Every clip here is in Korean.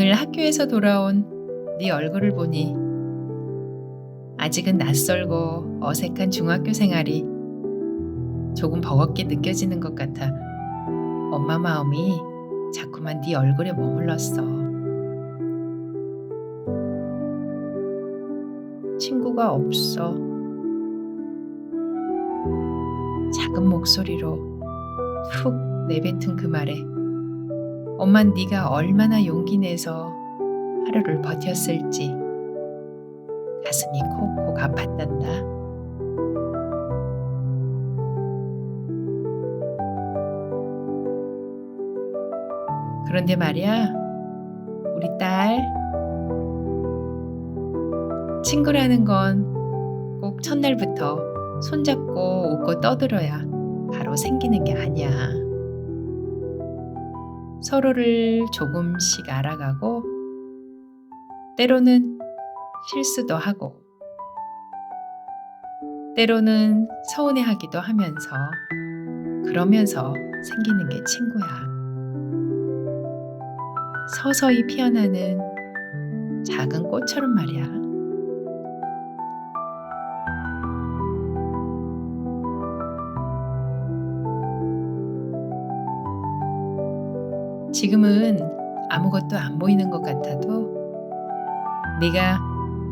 오늘 학교에서 돌아온 네 얼굴을 보니 아직은 낯설고 어색한 중학교 생활이 조금 버겁게 느껴지는 것 같아 엄마 마음이 자꾸만 네 얼굴에 머물렀어. 친구가 없어. 작은 목소리로 훅 내뱉은 그 말에 엄만 네가 얼마나 용기 내서 하루를 버텼을지 가슴이 콕콕 아팠단다. 그런데 말이야, 우리 딸 친구라는 건 꼭 첫날부터 손잡고 웃고 떠들어야 바로 생기는 게 아니야. 서로를 조금씩 알아가고 때로는 실수도 하고 때로는 서운해하기도 하면서 그러면서 생기는 게 친구야. 서서히 피어나는 작은 꽃처럼 말이야. 지금은 아무것도 안 보이는 것 같아도 네가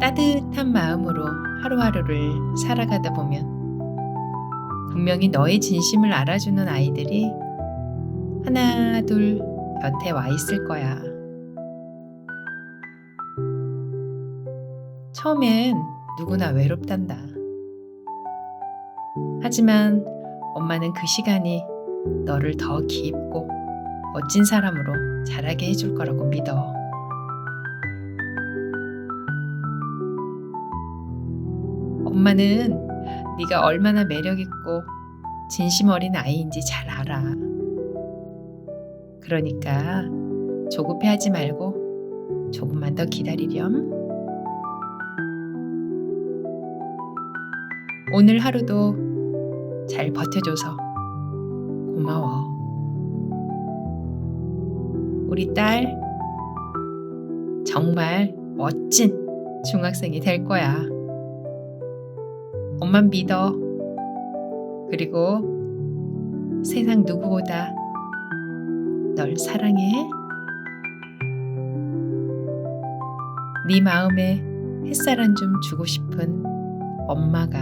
따뜻한 마음으로 하루하루를 살아가다 보면 분명히 너의 진심을 알아주는 아이들이 하나 둘 곁에 와 있을 거야. 처음엔 누구나 외롭단다. 하지만 엄마는 그 시간이 너를 더 깊고 멋진 사람으로 자라게 해줄 거라고 믿어. 엄마는 네가 얼마나 매력 있고 진심 어린 아이인지 잘 알아. 그러니까 조급해하지 말고 조금만 더 기다리렴. 오늘 하루도 잘 버텨줘서 고마워. 우리 딸 정말 멋진 중학생이 될 거야. 엄마 믿어. 그리고 세상 누구보다 널 사랑해. 네 마음에 햇살 한줌 주고 싶은 엄마가